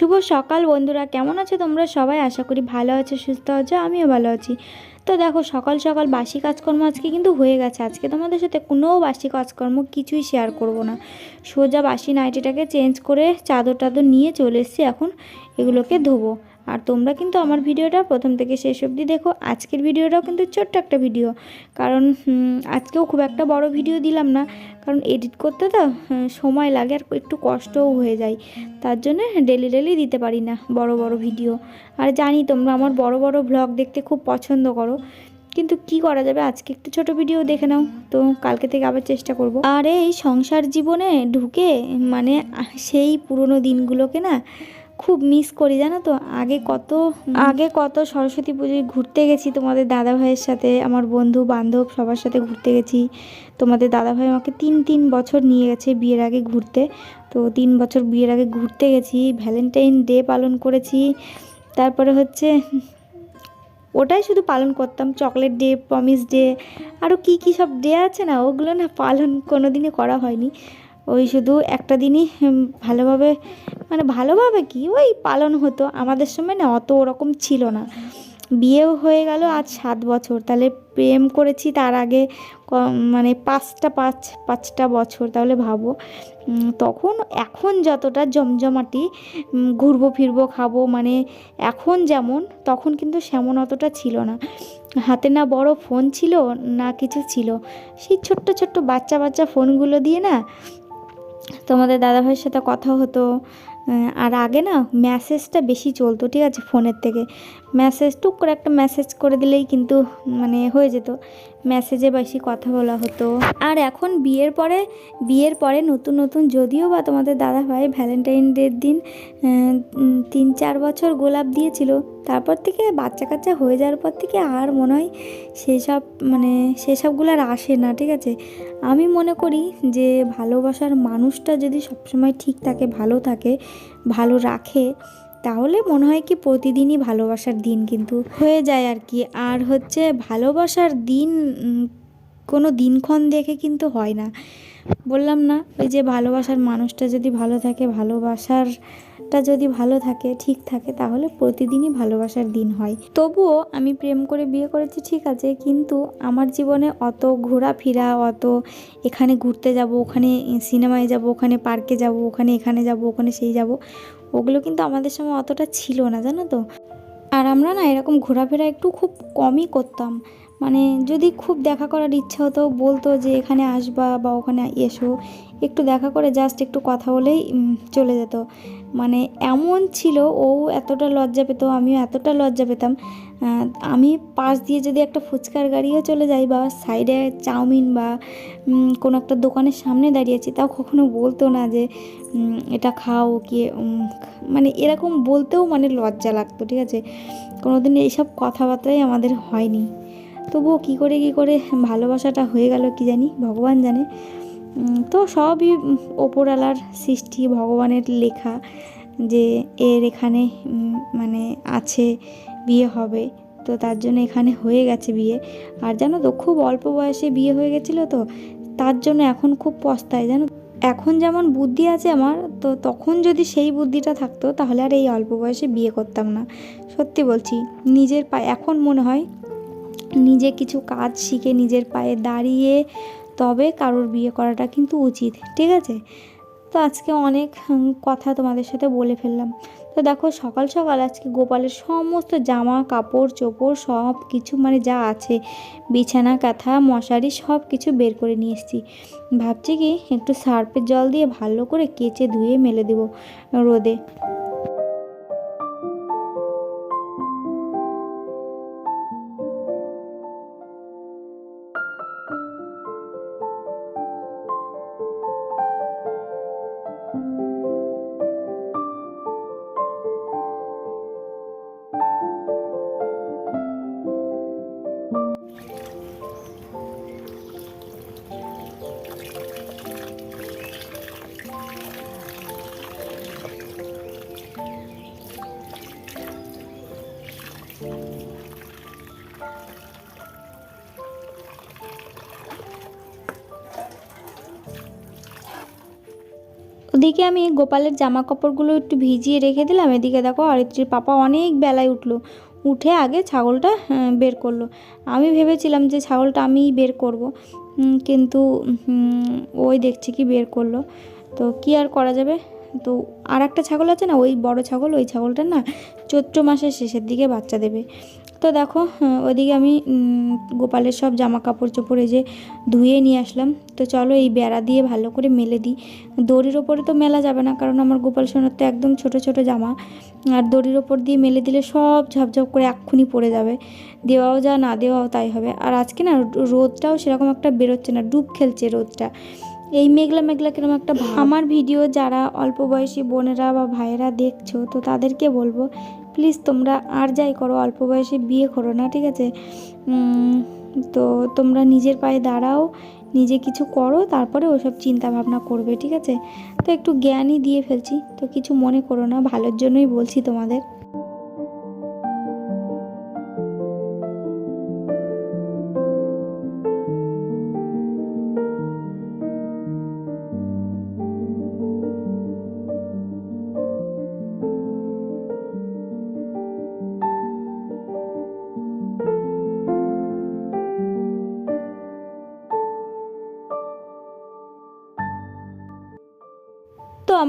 শুভ সকাল বন্ধুরা, কেমন আছো তোমরা সবাই? আশা করি ভালো আছো, সুস্থ আছো, আমিও ভালো আছি। তো দেখো, সকাল সকাল বাসি কাজকর্ম আজকে কিন্তু হয়ে গেছে। আজকে তোমাদের সাথে কোনো বাসি কাজকর্ম কিছুই শেয়ার করব না। সোজা বাসি নাইটিটাকে চেঞ্জ করে চাদর টাদর নিয়ে চলে এসছি, এখন এগুলোকে ধোবো। আর তোমরা কিন্তু আমার ভিডিওটা প্রথম থেকে শেষ অবধি দেখো। আজকের ভিডিওটাও কিন্তু ছোট্ট একটা ভিডিও। কারণ আজকেও খুব একটা বড় ভিডিও দিলাম না। কারণ এডিট করতে তো সময় লাগে আর একটু কষ্টও হয়ে যায়। তার জন্য ডেলি ডেলি দিতে পারি না বড় বড় ভিডিও। আর জানি তোমরা আমার বড় বড় ভ্লগ দেখতে খুব পছন্দ করো। কিন্তু কি করা যাবে? আজকে একটু ছোট ভিডিও দেখে নাও। তো কালকে থেকে আবার চেষ্টা করব। আর এই সংসার জীবনে ঢুকে মানে সেই পুরনো দিনগুলোকে না খুব মিস করি, জানো তো? আগে কত আগে কত সরস্বতী পুজোয় ঘুরতে গেছি তোমাদের দাদা ভাইয়ের সাথে, আমার বন্ধু, বান্ধব সবার সাথে ঘুরতে গেছি। তোমাদের দাদা ভাই আমাকে তিন তিন বছর নিয়ে গেছে বিয়ের আগে ঘুরতে। তো তিন বছর বিয়ের আগে ঘুরতে গেছি ভ্যালেন্টাইন ডে পালন করেছি। তারপরে হচ্ছে, ওটাই শুধু পালন করতাম চকলেট ডে প্রমিস ডে আরও কী কী সব ডে আছে না, ওগুলো না পালন কোনো দিনই করা হয়নি। ওই শুধু একটা দিনই ভালোভাবে মানে ভালোভাবে কি, ওই পালন হতো। আমাদের সময় না অত ওরকম ছিল না। বিয়েও হয়ে গেল আজ সাত বছর। তাহলে প্রেম করেছি তার আগে মানে পাঁচটা, পাঁচ, পাঁচটা বছর তাহলে ভাবো। তখন, এখন যতটা জমজমাটি ঘুরবো, ফিরবো, খাব মানে এখন যেমন, তখন কিন্তু সেমন অতটা ছিল না। হাতে না বড় ফোন ছিল, না কিছু ছিল। সেই ছোট্ট ছোট্ট বাচ্চা বাচ্চা ফোনগুলো দিয়ে না তোমাদের দাদাভাইয়ের সাথে কথা হতো আর আগে না মেসেজটা বেশি চলতো, ঠিক আছে, ফোনের থেকে। মেসেজ টুক করে একটা মেসেজ করে দিলেই কিন্তু মানে হয়ে যেত। মেসেজে বেশি কথা বলা হতো। আর এখন বিয়ের পরে বিয়ের পরে নতুন নতুন যদিও বা তোমাদের দাদাভাই ভ্যালেন্টাইন ডের দিন তিন, চার বছর গোলাপ দিয়েছিল তারপর থেকে বাচ্চা কাচ্চা হয়ে যাওয়ার পর থেকে আর মনে হয় সেসব মানে সেসবগুলো আর আসে না, ঠিক আছে? আমি মনে করি যে ভালোবাসার মানুষটা যদি সবসময় ঠিক থাকে, ভালো থাকে, ভালো রাখে, তাহলে মনে হয় কি প্রতিদিনই ভালোবাসার দিন কিন্তু হয়ে যায় আর কি। আর হচ্ছে ভালোবাসার দিন কোনো দিনক্ষণ দেখে কিন্তু হয় না। বললাম না, ওই যে ভালোবাসার মানুষটা যদি ভালো থাকে, ভালোবাসারটা যদি ভালো থাকে, ঠিক থাকে, তাহলে প্রতিদিনই ভালোবাসার দিন হয়। তবুও আমি প্রেম করে বিয়ে করেছি, ঠিক আছে, কিন্তু আমার জীবনে অত ঘোরাফেরা, অত এখানে ঘুরতে যাব, ওখানে সিনেমায় যাব, ওখানে পার্কে যাব, ওখানে এখানে যাব, ওখানে সেই যাব, ওগুলো কিন্তু আমাদের সময় অতটা ছিল না, জানো তো? আর আমরা না এরকম ঘোরাফেরা একটু খুব কমই করতাম। মানে যদি খুব দেখা করার ইচ্ছা হতো, বলতো যে এখানে আসবা বা ওখানে এসো, একটু দেখা করে জাস্ট একটু কথা বলেই চলে যেত। মানে এমন ছিল, ও এতটা লজ্জা পেত, আমিও এতটা লজ্জা পেতাম আমি পাশ দিয়ে যদি একটা ফুচকার গাড়িও চলে যাই বা সাইডে চাউমিন বা কোনো একটা দোকানের সামনে দাঁড়িয়েছি তাও কখনো বলতো না যে এটা খাও, কি মানে এরকম বলতেও মানে লজ্জা লাগতো, ঠিক আছে? কোনোদিন এইসব কথাবার্তাই আমাদের হয়নি। তবুও কী করে কী করে ভালোবাসাটা হয়ে গেল কি জানি, ভগবান জানে। তো সবই ওপরওয়ালার সৃষ্টি, ভগবানের লেখা যে এর এখানে মানে আছে, বিয়ে হবে। তো তার জন্য এখানে হয়ে গেছে বিয়ে। আর জানো তো, খুব অল্প বয়সে বিয়ে হয়ে গেছিল তো, তার জন্য এখন খুব পস্তায়, জানো এখন যেমন বুদ্ধি আছে আমার, তো তখন যদি সেই বুদ্ধিটা থাকতো, তাহলে আর এই অল্প বয়সে বিয়ে করতাম না। সত্যি বলছি, নিজের পায়ে, এখন মনে হয় নিজে কিছু কাজ শিখে নিজের পায়ে দাঁড়িয়ে তবে কারোর বিয়ে করাটা কিন্তু উচিত, ঠিক আছে? তো আজকে অনেক কথা তোমাদের সাথে বলে ফেললাম। তো দেখো, সকাল সকাল আজকে গোপালের সমস্ত জামা, কাপড়, চোপড় সব কিছু মানে যা আছে, বিছানা, কাঁথা, মশারি সব কিছু বের করে নিয়ে এসেছি। ভাবছি কি, একটু সার্ফের জল দিয়ে ভালো করে কেচে ধুয়ে মেলে দেবো রোদে। ওদিকে আমি গোপালের জামা কাপড়গুলো একটু ভিজিয়ে রেখে দিলাম। এদিকে দেখো অরিত্রীর পাপা অনেক বেলায় উঠল। উঠে আগে ছাগলটা বের করল। আমি ভেবেছিলাম যে ছাগলটা আমিই বের করব। কিন্তু ওই দেখছি কি বের করল। তো কি আর করা যাবে? তো আর একটা ছাগল আছে না? ওই বড় ছাগল, ওই ছাগলটা না চৈত্র মাসের শেষের দিকে বাচ্চা দেবে। তো দেখো ওদিকে আমি গোপালের সব জামা কাপড় চোপড়ে যে ধুয়ে নিয়ে আসলাম। তো চলো এই বেড়া দিয়ে ভালো করে মেলে দিই। দড়ির ওপরে তো মেলা যাবে না, কারণ আমার গোপাল সোনার তো একদম ছোট ছোট জামা। আর দড়ির ওপর দিয়ে মেলে দিলে সব ঝপঝপ করে এক্ষুনি পড়ে যাবে। দেওয়াও যা না দেওয়াও তাই হবে। আর আজকে না রোদটাও সেরকম একটা বেরোচ্ছে না, ডুব খেলছে রোদটা। এই মেঘলা মেঘলা কীরকম একটা। আমার ভিডিও যারা অল্প বয়সী বোনেরা বা ভাইয়েরা দেখছ, তো তাদেরকে বলব প্লিজ তোমরা আর যাই করো, অল্প বয়সে বিয়ে করো না, ঠিক আছে? তো তোমরা নিজের পায়ে দাঁড়াও, নিজে কিছু করো, তারপরে ওসব চিন্তা ভাবনা করবে, ঠিক আছে? তো একটু জ্ঞানই দিয়ে ফেলছি, তো কিছু মনে করো না, ভালোর জন্যই বলছি তোমাদের।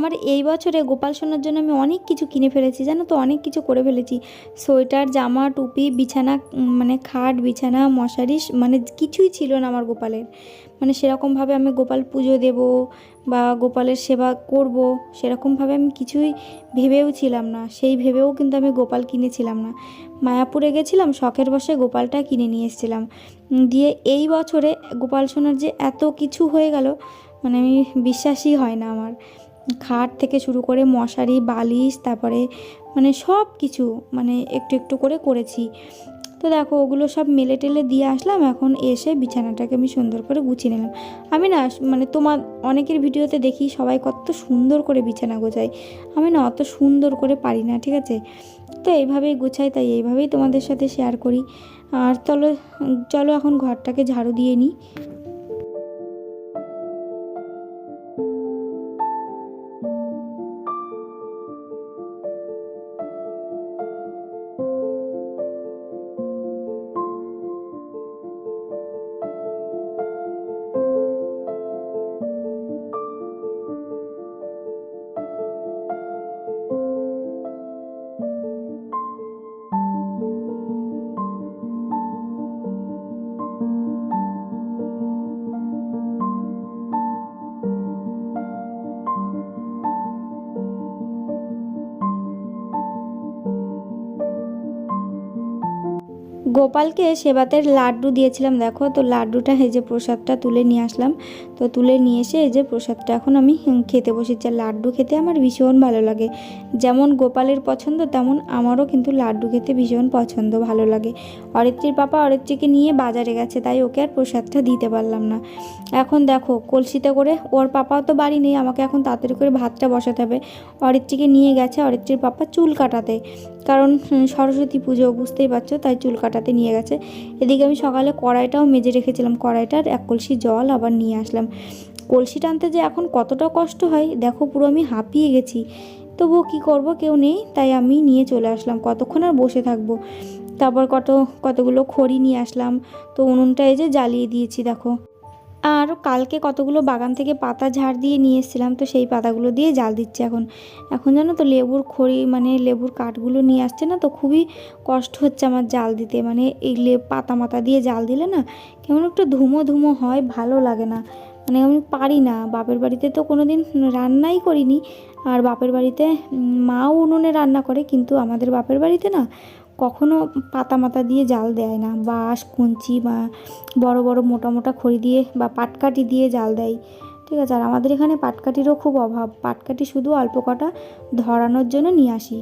আমার এই বছরে গোপাল সোনার জন্য আমি অনেক কিছু কিনে ফেলেছি, জানো তো? অনেক কিছু করে ফেলেছি। সোয়েটার, জামা, টুপি, বিছানা মানে খাট, বিছানা, মশারি মানে কিছুই ছিল না আমার গোপালের। মানে সেরকমভাবে আমি গোপাল পুজো দেব বা গোপালের সেবা করব, সেরকমভাবে আমি কিছুই ভেবেও ছিলাম না। সেই ভেবেও কিন্তু আমি গোপাল কিনেছিলাম না। মায়াপুরে গেছিলাম, শখের বসে গোপালটা কিনে নিয়ে এসেছিলাম। দিয়ে এই বছরে গোপাল সোনার যে এত কিছু হয়ে গেল মানে আমি বিশ্বাসই হয় না আমার। খাট থেকে শুরু করে মশারি, বালিশ, তারপরে মানে সব কিছু মানে একটু একটু করে করেছি। তো দেখো, ওগুলো সব মেলে টেলে দিয়ে আসলাম, এখন এসে বিছানাটাকে আমি সুন্দর করে গুছিয়ে নিলাম। আমি না মানে তোমার অনেকের ভিডিওতে দেখি সবাই কত সুন্দর করে বিছানা গোছায়। আমি না অত সুন্দর করে পারি না, ঠিক আছে? তো এইভাবেই গুছাই, তাই এইভাবেই তোমাদের সাথে শেয়ার করি। আর চলো চলো এখন ঘরটাকে ঝাড়ু দিয়ে নিই। গোপালকে সেবাতের লাড্ডু দিয়েছিলাম, দেখো, তো লাড্ডুটা এই যে প্রসাদটা তুলে নিয়ে আসলাম। তো তুলে নিয়ে এসে এই যে প্রসাদটা এখন আমি খেতে বসেছি। আর লাড্ডু খেতে আমার ভীষণ ভালো লাগে। যেমন গোপালের পছন্দ, তেমন আমারও কিন্তু লাড্ডু খেতে ভীষণ পছন্দ, ভালো লাগে। অরিত্রীর পাপা অরিত্রীকে নিয়ে বাজারে গেছে, তাই ওকে আর প্রসাদটা দিতে পারলাম না। এখন দেখো, কলসিতে করে, ওর পাপাও তো বাড়ি নেই, আমাকে এখন তাড়াতাড়ি করে ভাতটা বসাতে হবে। অরিত্রীকে নিয়ে গেছে অরিত্রীর পাপা চুল কাটাতে। কারণ সরস্বতী পুজো, বুঝতেই পারছ, তাই চুল কাটাতে নিয়ে গেছে। এদিকে আমি সকালে কড়াইটাও মেজে রেখেছিলাম, কড়াইটার এক কলসি জল আবার নিয়ে আসলাম। কলসি টানতে যে এখন কতটা কষ্ট হয়, দেখো পুরো আমি হাঁপিয়ে গেছি। তবুও কী করব, কেউ নেই, তাই আমি নিয়ে চলে আসলাম, কতক্ষণ আর বসে থাকব? তারপর কত, কতগুলো খড়ি নিয়ে আসলাম, তো উনুনটা এই যে জ্বালিয়ে দিয়েছি, দেখো। আর কালকে কতগুলো বাগান থেকে পাতা ঝাড় দিয়ে নিয়ে এসেছিলাম, তো সেই পাতাগুলো দিয়ে জাল দিচ্ছে এখন। এখন জানো তো লেবুর খড়ি মানে লেবুর কাঠগুলো নিয়ে আসছে না তো, খুবই কষ্ট হচ্ছে আমার জাল দিতে। মানে এই লে, পাতা মাতা দিয়ে জাল দিলে না কেমন একটু ধুমো ধুমো হয়, ভালো লাগে না। মানে আমি পারি না। বাপের বাড়িতে তো কোনো দিন রান্নাই করিনি। আর বাপের বাড়িতে মাও উনুনে রান্না করে, কিন্তু আমাদের বাপের বাড়িতে না কখনো পাতা মাতা দিয়ে জাল দেয় না। বাঁশ, কুঞ্চি বা বড় বড় মোটা মোটা খড়ি দিয়ে বা পাটকাঠি দিয়ে জাল দেয়। ঠিক আছে, আর আমাদের এখানে পাটকাঠিরও খুব অভাব। পাটকাঠি শুধু অল্প কটা ধরানোর জন্য নিয়ে আসি।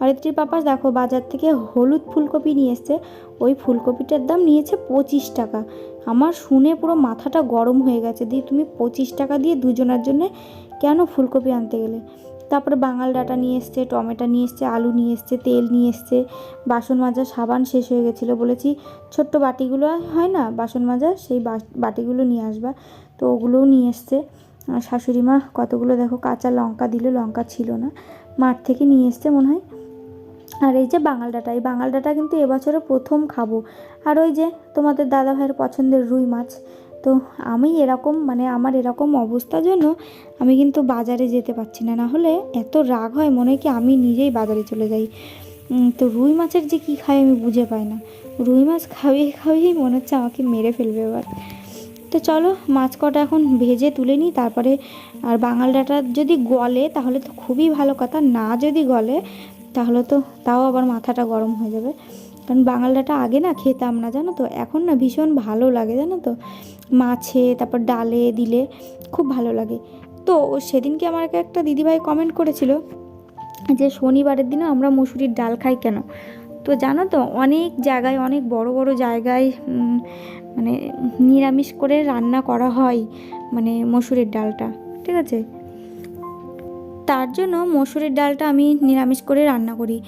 অরিত্রীর পাপাস, দেখো, বাজার থেকে হলুদ ফুলকপি নিয়ে এসছে। ওই ফুলকপিটার দাম নিয়েছে পঁচিশ টাকা। আমার শুনে পুরো মাথাটা গরম হয়ে গেছে। দিয়ে তুমি পঁচিশ টাকা দিয়ে দুজনের জন্য কেন ফুলকপি আনতে গেলে? তারপরে বাঙাল ডাটা নিয়ে এসছে, টমেটো নিয়ে এসছে, আলু নিয়ে এসছে, তেল নিয়ে এসছে, বাসন মাজা, সাবান শেষ হয়ে গেছিল বলেছি। ছোট্ট বাটিগুলো হয় না, বাসন মাজা, সেই বাটিগুলো নিয়ে আসবা। তো ওগুলোও নিয়ে এসছে। শাশুড়ি মা কতগুলো দেখো, কাঁচা লঙ্কা দিল, লঙ্কা ছিল না। মাঠ থেকে নিয়ে এসছে মনে হয়। আর এই যে বাঙাল ডাঁটা, এই বাঙাল ডাঁটা কিন্তু এবছরে প্রথম খাব। আর ওই যে তোমাদের দাদা ভাইয়ের পছন্দের রুই মাছ তো আমি এরকম মানে আমার এরকম অবস্থার জন্য আমি কিন্তু বাজারে যেতে পারছি না। না হলে এত রাগ হয়, মনে হয় কি আমি নিজেই বাজারে চলে যাই। তো রুই মাছের যে কী খাই আমি বুঝে পাই না। রুই মাছ খাওয়িয়ে খাওয়িয়েই মনে হচ্ছে আমাকে মেরে ফেলবে এবার। তো চলো, মাছ কটা এখন ভেজে তুলে নিই, তারপরে আর বাঙাল ডাঁটা যদি গলে, তাহলে তো খুবই ভালো কথা, না যদি গলে, তাহলে তো তাও আবার মাথাটা গরম হয়ে যাবে। কারণ বাঙালডাটা আগে না খেতাম না, জানো তো? এখন না ভীষণ ভালো লাগে, জানো তো? মাছে, তারপর ডালে, দিলে খুব ভালো লাগে। তো সেদিনকে আমাকে একটা দিদিভাই কমেন্ট করেছিল যে শনিবারের দিনে আমরা মুসুরির ডাল খাই কেন? তো জানো তো, অনেক জায়গায়, অনেক বড় বড় জায়গায় মানে নিরামিষ করে রান্না করা হয় মানে মসুরের ডালটা। ঠিক আছে? তার জন্য মসুরের ডালটা আমি নিরামিষ করে রান্না করি।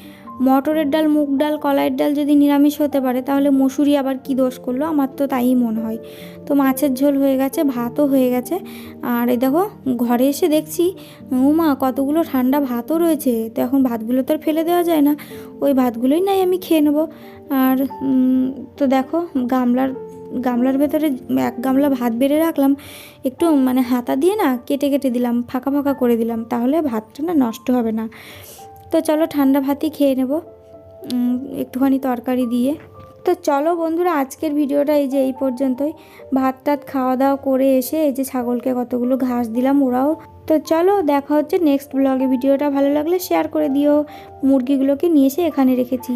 মটরের ডাল, মুগ ডাল, কলাইয়ের ডাল যদি নিরামিষ হতে পারে, তাহলে মসুরি আবার কি দোষ করল? আমার তো তাই মনে হয়। তো মাছের ঝোল হয়ে গেছে, ভাতও হয়ে গেছে। আর এই দেখো, ঘরে এসে দেখছি, উমা, কতগুলো ঠান্ডা ভাতও রয়েছে। তো এখন ভাতগুলো তো আর ফেলে দেওয়া যায় না। ওই ভাতগুলোই নাই, আমি খেয়ে নেব। আর তো দেখো, গামলার গামলার ভেতরে এক গামলা ভাত বেড়ে রাখলাম। একটু মানে হাতা দিয়ে না কেটে কেটে দিলাম, ফাঁকা ফাঁকা করে দিলাম। তাহলে ভাতটা না নষ্ট হবে না। তো চলো ঠান্ডা ভাতই খেয়ে নেব। একটুখানি তরকারি দিয়ে। তো চলো বন্ধুরা, আজকের ভিডিওটা এই যে এই পর্যন্তই। ভাত টাত খাওয়া দাওয়া করে এসে এই যে ছাগলকে কতগুলো ঘাস দিলাম ওরাও। তো চলো দেখা হচ্ছে নেক্সট ব্লগে ভিডিওটা ভালো লাগলে শেয়ার করে দিও। মুরগিগুলোকে নিয়ে এসে এখানে রেখেছি।